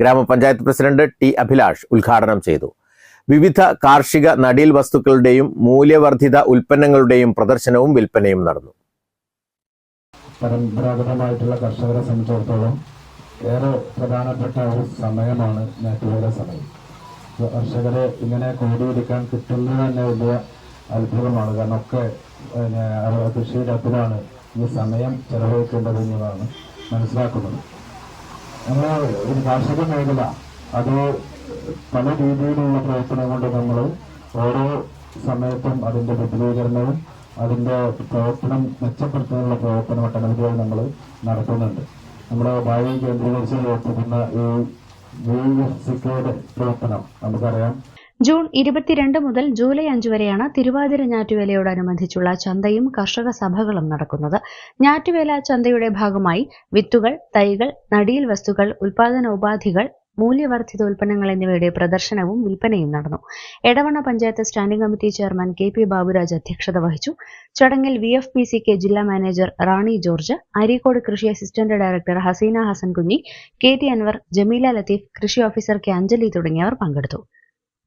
ഗ്രാമപഞ്ചായത്ത് president T Abhilash ഉദ്ഘാടനം ചെയ്തു. വിവിധ കാർഷിക നടീൽ വസ്തുക്കളുടെയും മൂല്യവർദ്ധിത ഉൽപ്പന്നങ്ങളുടെയും പ്രദർശനവും വിൽപ്പനയും നടന്നു. പരമ്പരാഗതമായിട്ടുള്ള കർഷകരെ സംബന്ധിച്ചിടത്തോളം ഏറെ പ്രധാനപ്പെട്ട ഒരു സമയമാണ് നാട്ടുകാരുടെ സമയം. കർഷകരെ ഇങ്ങനെ കൂടിയിരിക്കാൻ കിട്ടുന്നത് തന്നെ വലിയ അത്ഭുതമാണ്. കാരണം ഒക്കെ കൃഷിയിടത്തിലാണ് ഈ സമയം ചെലവഴിക്കേണ്ടത് എന്നതാണ് മനസ്സിലാക്കുന്നത്. നമ്മൾ ഒരു കാർഷിക മേഖല അത് പല രീതിയിലുള്ള പ്രവർത്തനം കൊണ്ട് നമ്മൾ ഓരോ സമയത്തും അതിന്റെ വിപുലീകരണവും അതിന്റെ പ്രവർത്തനം മെച്ചപ്പെടുത്തുന്നതിനുള്ള പ്രവർത്തനം ഒട്ടനവധിയായി നമ്മൾ നടത്തുന്നുണ്ട്. നമ്മുടെ ഭാവി കേന്ദ്രീകരിച്ച് പ്രവർത്തിക്കുന്ന ഈ വി എഫ് സിക്കയുടെ പ്രവർത്തനം നമുക്കറിയാം. ജൂൺ ഇരുപത്തിരണ്ട് മുതൽ ജൂലൈ അഞ്ച് വരെയാണ് തിരുവാതിര ഞാറ്റുവേലയോടനുബന്ധിച്ചുള്ള ചന്തയും കർഷക സഭകളും നടക്കുന്നത്. ഞാറ്റുവേല ചന്തയുടെ ഭാഗമായി വിത്തുകൾ തൈകൾ നടീൽ വസ്തുക്കൾ ഉൽപാദനോപാധികൾ മൂല്യവർദ്ധിത ഉൽപ്പന്നങ്ങൾ എന്നിവയുടെ പ്രദർശനവും വിൽപ്പനയും നടന്നു. Edavanna panchayat standing committee chairman K P Baburaj അധ്യക്ഷത വഹിച്ചു. ചടങ്ങിൽ V F P C K ജില്ലാ മാനേജർ റാണി ജോർജ് അരീക്കോട് കൃഷി assistant director Haseena Hassan Kunhi K T Anwar Jameela Latheef കൃഷി ഓഫീസർ കെ അഞ്ജലി തുടങ്ങിയവർ പങ്കെടുത്തു.